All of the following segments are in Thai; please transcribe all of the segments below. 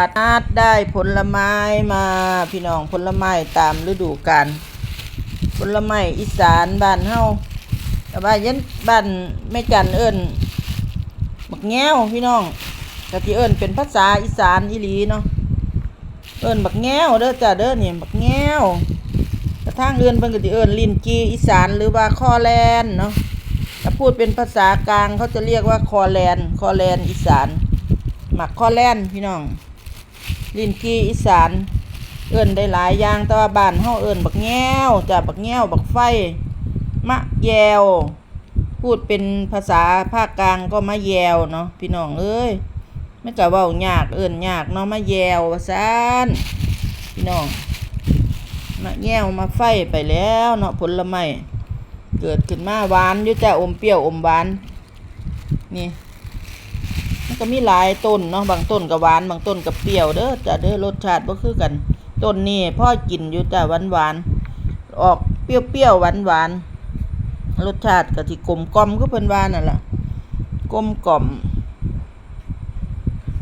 อาดได้ผลไม้มาพี่น้องผลไม้ตามฤดูกาลผลไม้อีสานบ้านเฮาแต่ว่ายันบ้านแม่จันเอิ้นบักแง้วพี่น้องกะที่เอิ้นเป็นภาษาอีสานอีหลีเนาะเอิ้นบักแง้วเด้อจ้ะเด้อเนี่ยบักแง้วกระทั่งเอื่นเพิ่นก็สิเอิ้นลิ้นจีอีสานหรือว่าคอแลนเนาะถ้าพูดเป็นภาษากลางเขาจะเรียกว่าคอแลนคอแลนอีสานหมักคอแลนพี่น้อง ลินจีอีสานเอิ้นได้หลายอย่างแต่ว่าบ้านเฮาเอิ้นบักแง้วจ้ะบักแง้วบักไฟ มะแยวพูดเป็นภาษาภาคกลางก็มะแยวเนาะพี่น้องเอ้ยไม่ก็เว้ายากเอิ้นยากเนาะมะแยวว่านพี่น้องมะแง้วมาไฟไปแล้วเนาะผลไม้เกิดขึ้นมาหวานอยู่จ้ะอมเปรี้ยวอมหวานนี่ ก็มีหลายต้นเนาะบางต้นก็หวานบางต้นก็เปรี้ยวเด้อจ้ะเด้อรสชาติบ่คือกันต้นนี้พ่อกินอยู่จ้ะหวานหวานออกเปรี้ยวๆหวานหวานรสชาติก็ที่กลมกล่อมคือเพิ่นว่านั่นล่ะกลมกล่อม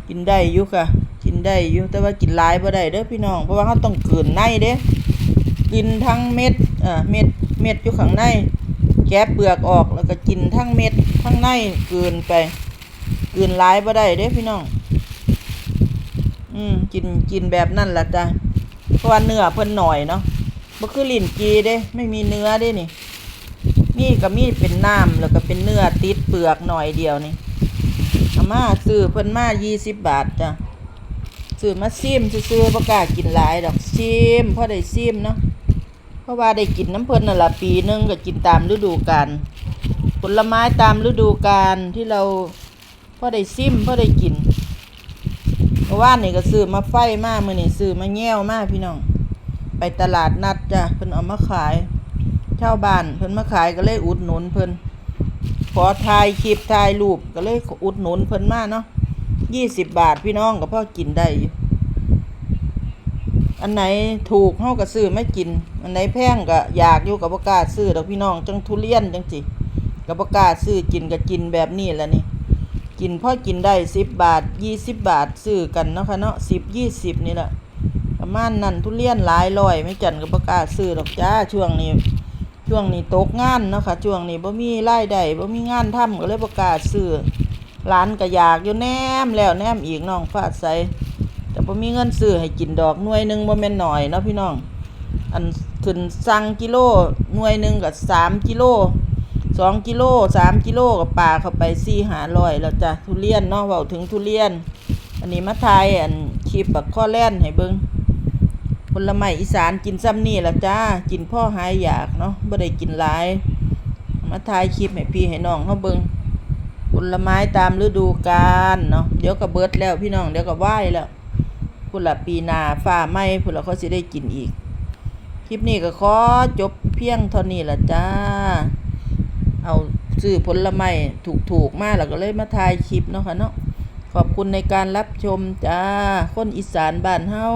กินได้อยู่ค่ะ กินได้อยู่แต่ว่ากินหลายบ่ได้เด้อพี่น้องเพราะว่าเราต้องกลืนในเด้กินทั้งเม็ดอ่อเม็ดเม็ดอยู่ข้างในแกะเปลือกออกแล้วก็กินทั้งเม็ดทั้งในกลืนไป กินหลายบ่ได้เด้พี่น้อง อืมกินกินแบบนั่นละจ้ะเพราะว่าเนื้อเพิ่นหน่อยเนาะบ่คือลิ้นจีเด้ ไม่มีเนื้อเด้นี่มีก็มีเป็นน้ำแล้วก็เป็นเนื้อติดเปลือกหน่อยเดียวนี่อามาซื้อเพิ่นมา20บาทจ้ะซื้อมาซิมซื้อๆบ่กล้ากินหลายดอกซิมเพอได้ซิมเนาะเพราะว่าได้กินน้ำเพิ่นนั่นละปีหนึงก็กินตามฤดูกาลผลไม้ตามฤดูกาลที่เรา พอได้ซิมพอได้กินเมื่อวานนี่ก็ซื้อมาไฟมากมื้อนี้ซื้อมาแง้วมากพี่น้อง ไปตลาดนัดจ้ะเพิ่นเอามาขายชาวบ้านเพิ่นมาขายก็เลยอุดหนุนเพิ่นขอถ่ายคลิปถ่ายรูปก็เลยอุดหนุนเพิ่นมากเนาะยี่สิบบาทพี่น้องก็พอกินได้อยู่อันไหนถูกเฮาก็ซื้อไม่กิน อันไหนแพงก็อยากอยู่กับบ่กล้าซื้อดอกพี่น้องจังทุเรียนจังสิก็บ่กล้าซื้อกินก็กินแบบนี้แหละนี่ กินพ่อกินได้สิบบาทยี่สิบบาทซื้อกันเนาะค่ะเนาะสิบยี่สิบนี่แหละประมาณนั้นทุเรียนหลายร้อยไม่จันก็ประกล้าศซื้อหรอกจ้าช่วงนี้ ช่วงนี้ตกงานเนาะค่ะช่วงนี้บ่มีรายได้บ่มีงานทำก็เลยประกาศซื้อร้านก็อยากอยู่แนมแล้วแนมอีกน้องฟาดใส่แต่บ่มีเงินซื้อให้กินดอกหน่วยหนึ่งบ่แม่นน้อยเนาะพี่น้อง อันขึ้นสั่งกิโลหน่วยหนึ่งก็สามกิโล สองกิโลสามกิโลกับปลาเข้าไปสี่หาร้อยแล้วจ้ะทุเรียนเนาะเว้าถึงทุเรียน อันนี้มาทายอันคลิปบักข้อแล่นให้เบิงผลไม้อีสานกินซ้ำนี่ละจ้ากินพ่อหายอยากเนาะบ่ได้กินหลาย มาทายคลิปให้พี่ให้น้องเฮาเบิงผลไม้ตามฤดูกาลเนาะเดี๋ยวก็เบิดแล้วพี่น้องเดี๋ยวก็ไหว้แล้วพุ่นละปีนาฟ้าไหม้พุ่นละเขาสิได้กินอีก คลิปนี้ก็ขอจบเพียงเท่านี้ละจ้า เอาซื้อผลไม้ถูกๆมาแล้วก็เลยมาถ่ายคลิปเนาะค่ะเนาะขอบคุณในการรับชมจ้าคนอีสานบ้านเฮา